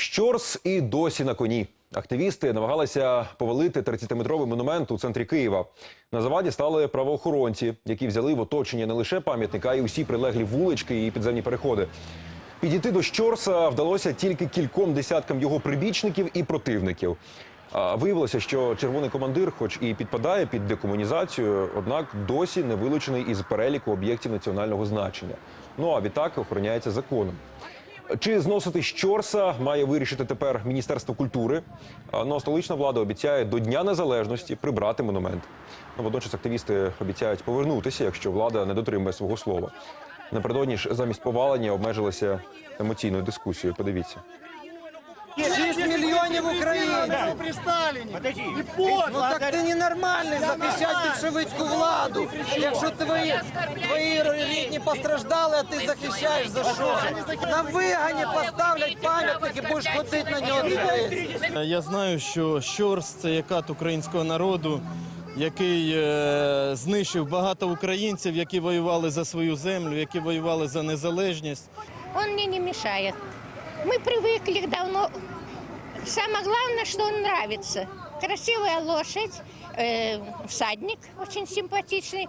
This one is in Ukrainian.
Щорс і досі на коні. Активісти намагалися повалити 30-метровий монумент у центрі Києва. На заваді стали правоохоронці, які взяли в оточення не лише пам'ятника, а й усі прилеглі вулички і підземні переходи. Підійти до Щорса вдалося тільки кільком десяткам його прибічників і противників. Виявилося, що червоний командир, хоч і підпадає під декомунізацію, однак досі не вилучений із переліку об'єктів національного значення. Ну а відтак охороняється законом. Чи зносити Щорса має вирішити тепер Міністерство культури? Ну столична влада обіцяє до Дня Незалежності прибрати монумент. Ну, водночас активісти обіцяють повернутися, якщо влада не дотримує свого слова. Напередодні ж замість повалення обмежилися емоційною дискусією. Подивіться. 6 мільйонів українців. при Сталине. Подожди. И подло. Ну так ти ненормальний захищати більшовицьку владу. Якщо твої, твої рідні постраждали, а ти захищаєш за що? На вигані поставлять пам'ятник і будеш ходити на нього дивитися. Я знаю, що Щорс це є кат українського народу, який е, знищив багато українців, які воювали за свою землю, які воювали за незалежність. Он мне не мешает. Мы привыкли давно. Самое главное, что он нравится. Красивая лошадь, э, всадник очень симпатичный.